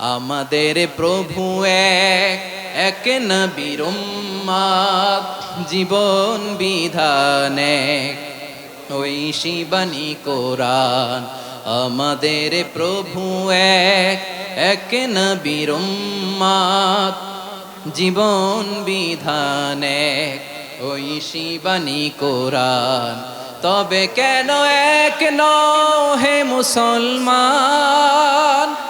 আমাদের প্রভু এক এক নবীর জীবন বিধান এক। ওই শিবানী কোরআন আমাদের প্রভু এক এক নবীর জীবন বিধান এক। ওই শিবানী কোরআন তবে কেন এক নও হে মুসলমান?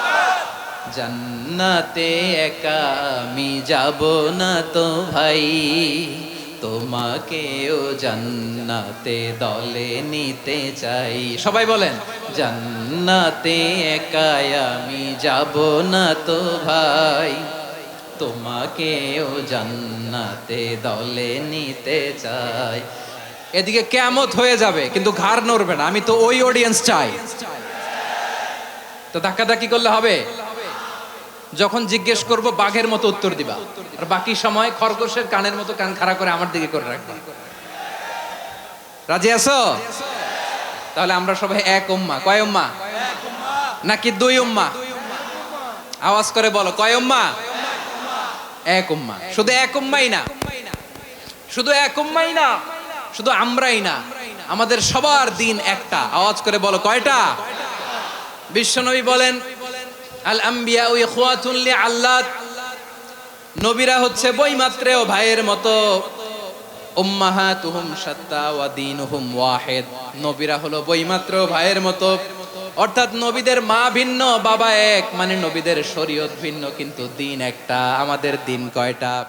জান্নাতে একা আমি যাব না তো ভাই। তোমাকেও জান্নাতে দলে নিতে চাই। সবাই বলেন, জান্নাতে একাই আমি যাব না তো ভাই। তোমাকেও জান্নাতে দলে নিতে চাই। এদিকে কেমত হয়ে যাবে, কিন্তু ঘাড় নড়বে না। আমি তো ওই অডিয়েন্স চাই। তো ধাক্কা ধাক্কাধাক্কি করলে হবে? যখন জিজ্ঞেস করব, বাঘের মতো উত্তর দিবা। আর বাকি সময় খরগোশের কানের মতো কান খাড়া করে আমার দিকে করে রাখবা। রাজি আছো? তাহলে আমরা সবাই এক উম্মা। কয় উম্মা? নাকি দুই উম্মা? আওয়াজ করে বলো, কয় উম্মা? এক উম্মা। শুধু এক উম্মাই না। শুধু এক উম্মাই না, শুধু আমরাই না। আমাদের সবার দিন একটা। আওয়াজ করে বলো, কয়টা? বিশ্বনবী বলেন আল আম্বিয়া ওই খোয়াতুল্লি আল্লাহ নবীরা হচ্ছে বইমাত্রেও ভাইয়ের মতো। উম্মাহাতুহুম সাত্তা ওয়া দীনুহুম ওয়াহিদ। নবীরা হলো বইমাত্র ভাইয়ের মতো। অর্থাৎ নবীদের মা ভিন্ন, বাবা এক। মানে নবীদের শরীয়ত ভিন্ন, কিন্তু দিন একটা, আমাদের দিন কয়টা?